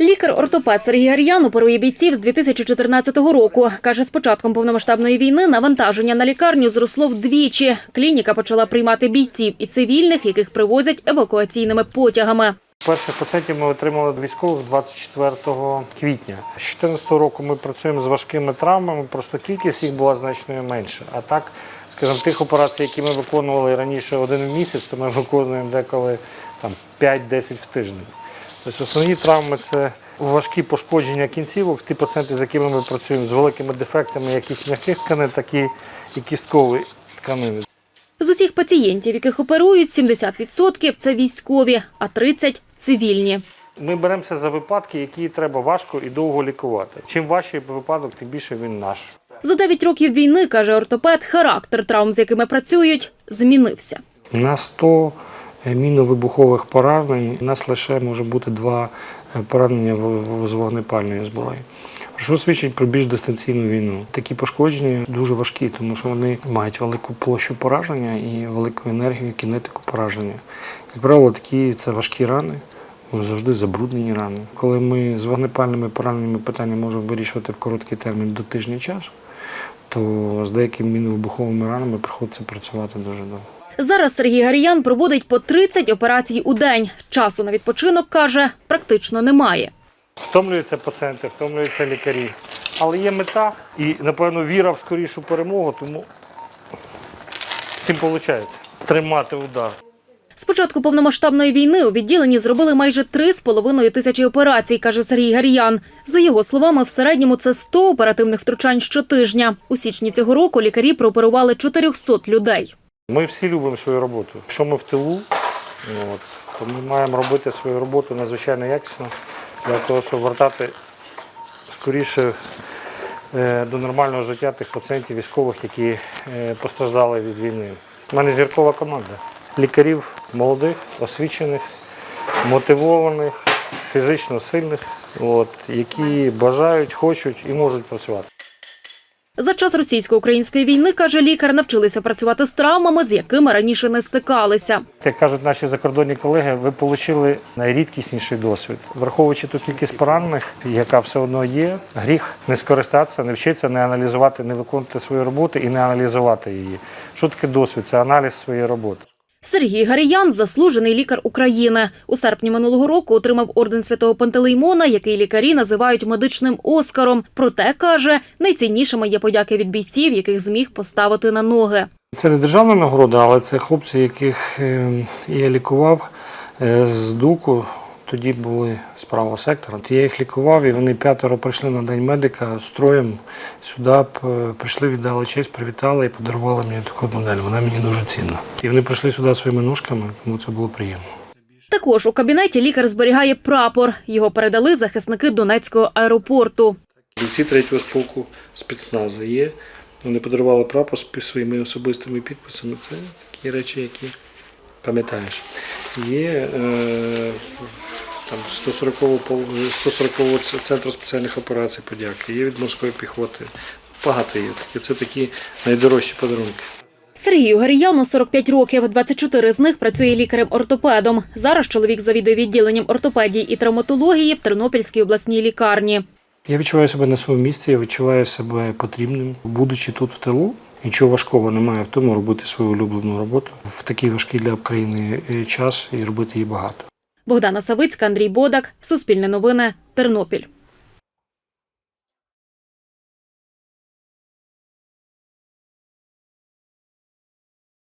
Лікар-ортопед Сергій Гар'ян оперує бійців з 2014 року. Каже, з початком повномасштабної війни навантаження на лікарню зросло вдвічі. Клініка почала приймати бійців і цивільних, яких привозять евакуаційними потягами. Перших пацієнтів ми отримали від військових 24 квітня. З 2014 року ми працюємо з важкими травмами, просто кількість їх була значно менше. А так, скажімо, тих операцій, які ми виконували раніше один в місяць, то ми виконуємо деколи там, 5-10 в тиждень. Тобто основні травми це важкі пошкодження кінцівок, ті пацієнти, з якими ми працюємо з великими дефектами, як із м'яких тканин, так і, і кісткової тканини. З усіх пацієнтів, яких оперують, 70% – це військові, а 30% – цивільні. Ми беремося за випадки, які треба важко і довго лікувати. Чим важчий випадок, тим більше він наш. За 9 років війни, каже ортопед, характер травм, з якими працюють, змінився. На 100 мінно-вибухових поранень у нас лише може бути два е, поранення з вогнепальної зброї. Що свідчить про більш дистанційну війну? Такі пошкодження дуже важкі, тому що вони мають велику площу пораження і велику енергію, кінетику пораження. Як правило, такі це важкі рани, завжди забруднені рани. Коли ми з вогнепальними пораненнями питання можемо вирішувати в короткий термін до тижня часу, то з деякими мінно-вибуховими ранами приходиться працювати дуже довго. Зараз Сергій Гаріян проводить по 30 операцій у день. Часу на відпочинок, каже, практично немає. Втомлюються пацієнти, втомлюються лікарі. Але є мета і, напевно, віра в скорішу перемогу, тому всім виходить тримати удар. З початку повномасштабної війни у відділенні зробили майже 3,5 тисячі операцій, каже Сергій Гаріян. За його словами, в середньому це 100 оперативних втручань щотижня. У січні цього року лікарі прооперували 400 людей. Ми всі любимо свою роботу. Якщо ми в тилу, от, то ми маємо робити свою роботу надзвичайно якісно для того, щоб вертати скоріше е, до нормального життя тих пацієнтів військових, які е, постраждали від війни. У мене зіркова команда лікарів молодих, освічених, мотивованих, фізично сильних, от, які бажають, хочуть і можуть працювати. За час російсько-української війни, каже лікар, навчилися працювати з травмами, з якими раніше не стикалися. Як кажуть наші закордонні колеги, ви отримали найрідкісніший досвід. Враховуючи ту кількість поранених, яка все одно є, гріх не скористатися, не вчитися, не аналізувати, не виконувати свою роботу і не аналізувати її. Що таке досвід? Це аналіз своєї роботи. Сергій Гаріян – заслужений лікар України. У серпні минулого року отримав орден святого Пантелеймона, який лікарі називають медичним оскаром. Проте, каже, найціннішими є подяки від бійців, яких зміг поставити на ноги. Це не державна нагорода, але це хлопці, яких е, я лікував е, з дуку. Тоді були з правого сектора. Я їх лікував, і вони п'ятеро прийшли на день медика з строєм сюди, прийшли, віддали честь, привітали і подарували мені таку модель. Вона мені дуже цінна. І вони прийшли сюди своїми ножками, тому це було приємно. Також у кабінеті лікар зберігає прапор. Його передали захисники Донецького аеропорту. Бійці третього полку спецназу є. Вони подарували прапор з своїми особистими підписами. Це такі речі, які пам'ятаєш. Є е, там 140-го пол- 140-го центру спеціальних операцій подяки, є від морської піхоти. Багато є такі. Це такі найдорожчі подарунки. Сергію Гаріяну 45 років, 24 з них працює лікарем-ортопедом. Зараз чоловік завідує відділенням ортопедії і травматології в Тернопільській обласній лікарні. Я відчуваю себе на своєму місці, я відчуваю себе потрібним. Будучи тут в тилу, нічого важкого немає в тому робити свою улюблену роботу в такий важкий для країни е, час і робити її багато. Богдана Савицька, Андрій Бодак, Суспільне новини, Тернопіль.